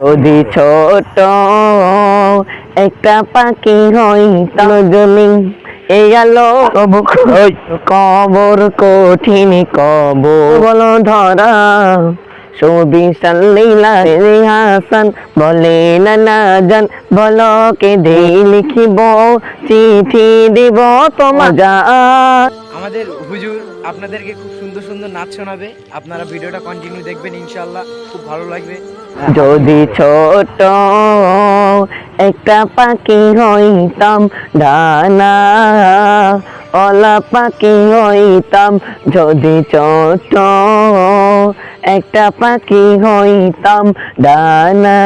যদি ছোট একটা পাখি হইতাম জমি এই আলো কবর কঠিন কবর বলো ধরা। ছবি সাল্লীলা হাসান বলে না না জান বলো কে দে লিখিব চিঠি দিব তোমার। আমাদের হুজুর আপনাদেরকে খুব সুন্দর নাচ শোনাবে। আপনারা ভিডিওটা কন্টিনিউ দেখবেন ইনশাল্লাহ খুব ভালো লাগবে। যদি ছোট একটা পাখি হইতাম, ডানা অলা পাখি হইতাম যদি ছোট, একটা পাখি হইতাম ডানা।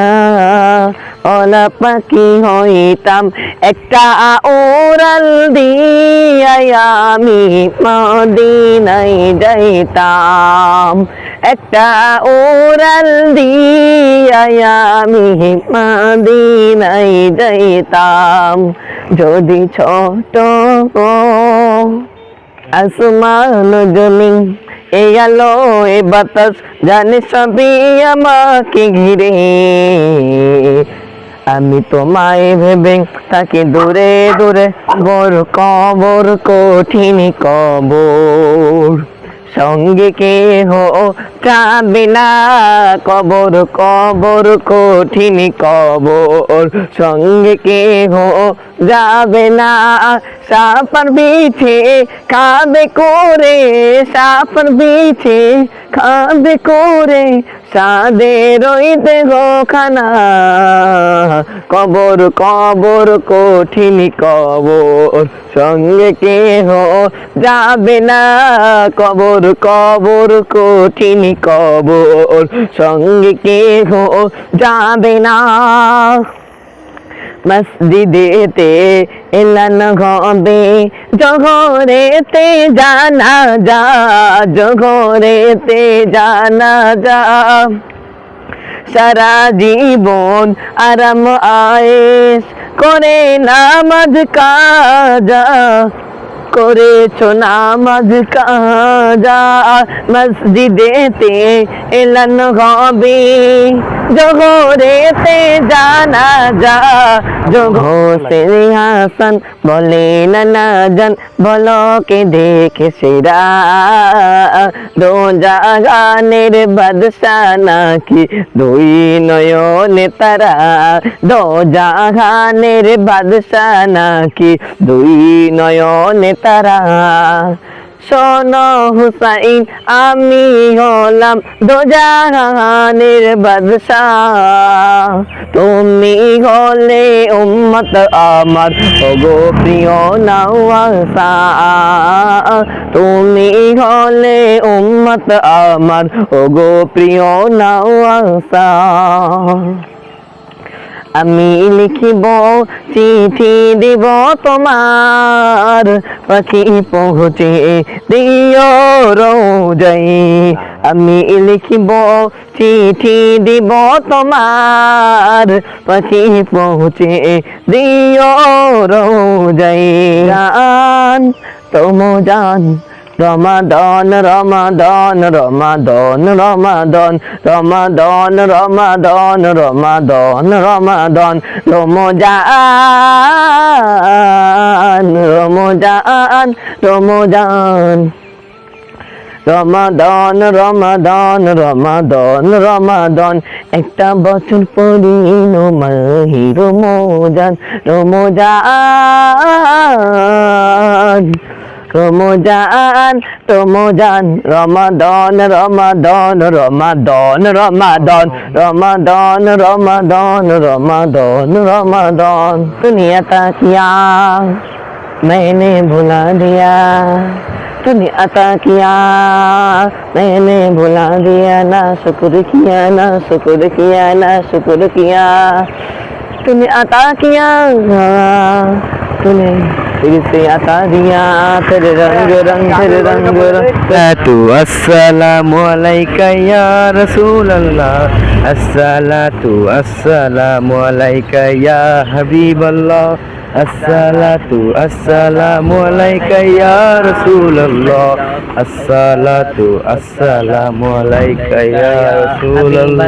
অলা পাখি হইতাম একটা ওরাল দিয়াই আমি মদিনাই যাইতাম। একটা ওরাল দিয়াই আমি মদিনাই যাইতাম। যদি ছোট আসমান জমিন, এই আলো এ বাতাস, জানে সবই আমাকে ঘিরে। আমি তোমায় ভেবে তাকে দূরে দূরে বড় কবর কঠিন কবর সঙ্গে কে হো যাবে না কবর কবর কঠিন কবর সঙ্গে কে হো যাবে না। সাফার বিছে খাবে করে, সাফার বিছে খাবে করে। সাদে রইতে গো খানা কবর কবর, কঠিন কবর। সঙ্গে কে হো যাবে না, কবর কবর, কঠিন কবর। সঙ্গে কে হো যাবে না। মসজিদেতে এলান ঘবে জঘরেতে জানা যা জঘরেতে জানা যা। সারা জীবন আরাম আয়েস করে নামাজ কাজা। করেছ নামাজ কাজা মসজিদেতে এলান হবে। জোহরেতে জানা যা জোহরে হাসান বলে না না জান বলো কে দেখে সেরা। দো জাগানের বাদশা নাকি দুই নয়নে তারা? দো জাগানের বাদশা নাকি দুই নয়নে তারা। শোন হুসাইন, আমি হলাম দোজাহানের বাদশাহ। তুমি হলে উম্মত আমার, ওগো প্রিয় নওয়াসা তুমি হলে উম্মত আমার, ওগো প্রিয় নওয়াসা আমি লিখিব, চিঠি দিব তোমার। পাখি পৌঁছে দিও রোজাই। আমি লিখিব, চিঠি দিব তোমার। পাখি পৌঁছে দিও রোজাই। গান তোম জান রমাদন রমাদন রমাদন রমাদন রমাদন রমাদন রমাদন রমাদন রমজান রমজান রমজান রমাদন রমাদন রমাদন রমাদন একটা বছর পরি মাহি রমজান রমজান রমজান রমজান রমাদন রমাদন রমাদন রমাদন রমাদন রমাদন রমাদন রমাদন দুনিয়া তা কিয়া मैंने भुला दिया तूने अता किया मैंने भुला दिया ना शुक्र किया ना शुक्र किया ना शुक्र किया तूने अता किया तूने फिर से अता दिया तेरे रंग रंग तेरे रंग रंग तू अस्सलामु अलैका या रसूल अल्लाह अस्सलातु अस्सलामु अलैका या हबीब अल्लाह अस्सलातु अस्सलामु अलैका या रसूल अल्लाह अस्सलातु अस्सलामु अलैका या रसूल अल्लाह